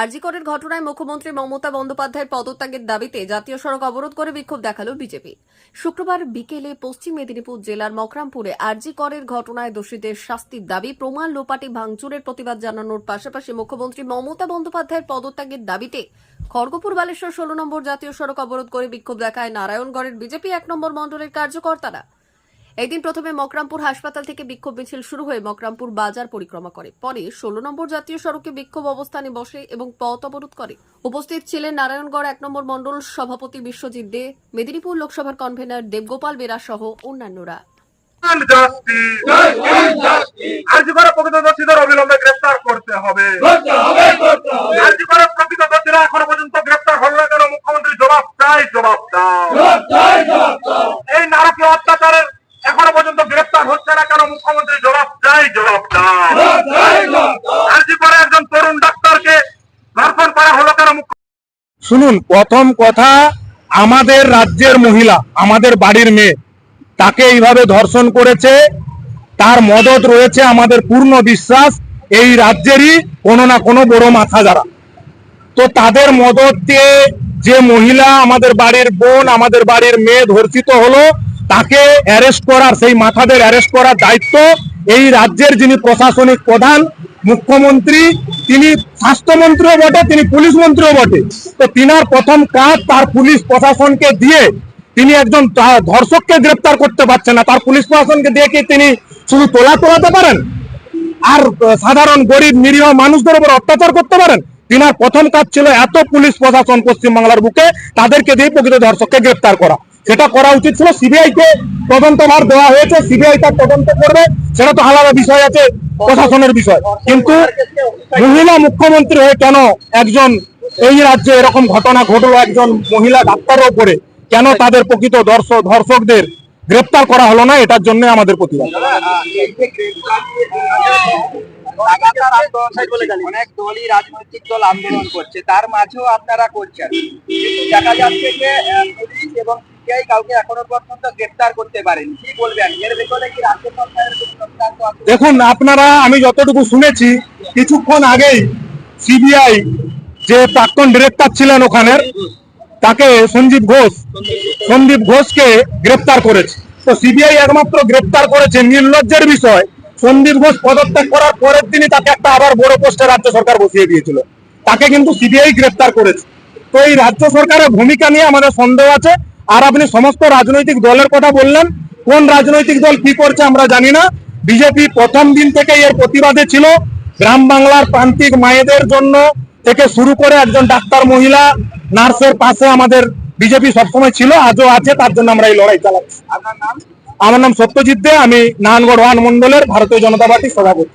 আরজিকরের ঘটনায় মুখ্যমন্ত্রী মমতা বন্দ্যোপাধ্যায়ের পদত্যাগের দাবিতে জাতীয় সড়ক অবরোধ করে বিক্ষোভ দেখাল বিজেপি। শুক্রবার বিকেলে পশ্চিম মেদিনীপুর জেলার মকরামপুরে আরজিকরের ঘটনায় দোষীদের শাস্তির দাবি, প্রমাণ লোপাটি ভাঙচুরের প্রতিবাদ জানানোর পাশাপাশি মুখ্যমন্ত্রী মমতা বন্দ্যোপাধ্যায়ের পদত্যাগের দাবিতে খড়গপুর বালেশ্বর ষোলো নম্বর জাতীয় সড়ক অবরোধ করে বিক্ষোভ দেখায় নারায়ণগড়ের বিজেপি এক নম্বর মণ্ডলের কার্যকর্তারা। এদিন প্রথমে মকরামপুর হাসপাতাল থেকে বিক্ষোভ মিছিল শুরু হয়ে মকরামপুর বাজার পরিক্রমা করে। পরে ষোলো নম্বর জাতীয় সড়কে বিক্ষোভ অবস্থানে বসে এবং পথ অবরোধ করে। উপস্থিত ছিলেন নারায়ণগড় এক নম্বর মণ্ডল সভাপতি বিশ্বজিৎ দে মেদিনীপুর লোকসভার কনভেনর দেবগোপাল বেরা সহ অন্যান্যরা. আর্জি করা প্রকৃত দোষীদের অবিলম্বে গ্রেফতার করতে হবে। হচ্ছে না কেন মুখ্যমন্ত্রী? জবাব চাই জবাব দাও। আর্জি একজন তরুণ ডাক্তারকে ধর্ষণ করা হলো কেন শুনুন প্রথম কথা আমাদের রাজ্যের মহিলা আমাদের বাড়ির মেয়ে তাকে এইভাবে ধর্ষণ করেছে তার মদত রয়েছে আমাদের পূর্ণ বিশ্বাস এই রাজ্যেরই কোনো না কোনো বড় মাথা যারা। তো তাদের মদত দিয়ে যে মহিলা আমাদের বাড়ির বোন আমাদের বাড়ির মেয়ে ধর্ষিত হলো তাকে অ্যারেস্ট করার, সেই মাথাদের অ্যারেস্ট করার দায়িত্ব এই রাজ্যের যিনি প্রশাসনিক প্রধান, মুখ্যমন্ত্রী, তিনি স্বাস্থ্যমন্ত্রীও বটে, তিনি পুলিশ মন্ত্রীও বটে। তো তিনার প্রথম কাজ তার পুলিশ প্রশাসনকে দিয়ে তিনি একজন ধর্ষককে গ্রেপ্তার করতে পারছেন না। তার পুলিশ প্রশাসনকে দিয়ে কি তিনি শুধু তোলা তোলাতে পারেন? আর সাধারণ গরিব নিরীহ মানুষদের উপর অত্যাচার করতে পারেন? তিনার প্রথম কাজ ছিল এত পুলিশ প্রশাসন পশ্চিমবাংলার বুকে তাদেরকে দিয়ে প্রকৃত ধর্ষককে গ্রেপ্তার করা। সেটা করা উচিত ছিল সিবিআই কে তদন্তভার দেওয়া হয়েছে। সিবিআই তার তদন্ত করবে। সেটা তো আলাদা বিষয় আছে, প্রশাসনের বিষয়। কিন্তু মহিলা মুখ্যমন্ত্রী হয়ে কেন একজন এই রাজ্যে এরকম ঘটনা ঘটলো, একজন মহিলা ডাক্তারের উপরে, কেন তাদের প্রকৃত দর্শক ধর্ষকদের গ্রেপ্তার করা হলো না? এটার জন্য আমাদের প্রতিবাদ। অনেক দলই রাজনৈতিক দল আন্দোলন করছে, তার মাঝেও আপনারা করছেন। এবং সিবিআই কাউকে এখনও পর্যন্ত গ্রেফতার করতে পারেনি। কি বলবেন? এর ভেতরে কি রাজ্য সরকারের দেখুন, আপনারা, আমি যতটুকু শুনেছি, কিছুক্ষণ আগেই সিবিআই যে প্রাক্তন ডিরেক্টর ছিলেন ওখানের, তাকে সঞ্জীব ঘোষ সন্দীপ ঘোষকে গ্রেপ্তার করেছে। তো সিবিআই একমাত্র গ্রেপ্তার করেছে নির্লজ্জের বিষয়। সন্দীপ ঘোষ পদত্যাগ করার পরের দিনই তাকে একটা আবার বড় পোস্টে রাজ্য সরকার বসিয়ে দিয়েছিল। তাকে কিন্তু সিবিআই গ্রেপ্তার করেছে। তো এই রাজ্য সরকারের ভূমিকা নিয়ে আমাদের সন্দেহ আছে। আর আপনি সমস্ত রাজনৈতিক দলের কথা বললেন, কোন রাজনৈতিক দল কি করছে আমরা জানি না। বিজেপি প্রথম দিন থেকে এর প্রতিবাদে ছিল। গ্রাম বাংলার প্রান্তিক মায়েদের জন্য থেকে শুরু করে একজন ডাক্তার মহিলা, নার্সের পাশে আমাদের বিজেপি সবসময় ছিল, আজও আছে, তার জন্য আমরা এই লড়াই চালাচ্ছি। আমার নাম সত্যজিৎ দে, আমি নারায়ণগড় ওয়ান মন্ডলের ভারতীয় জনতা পার্টির সভাপতি।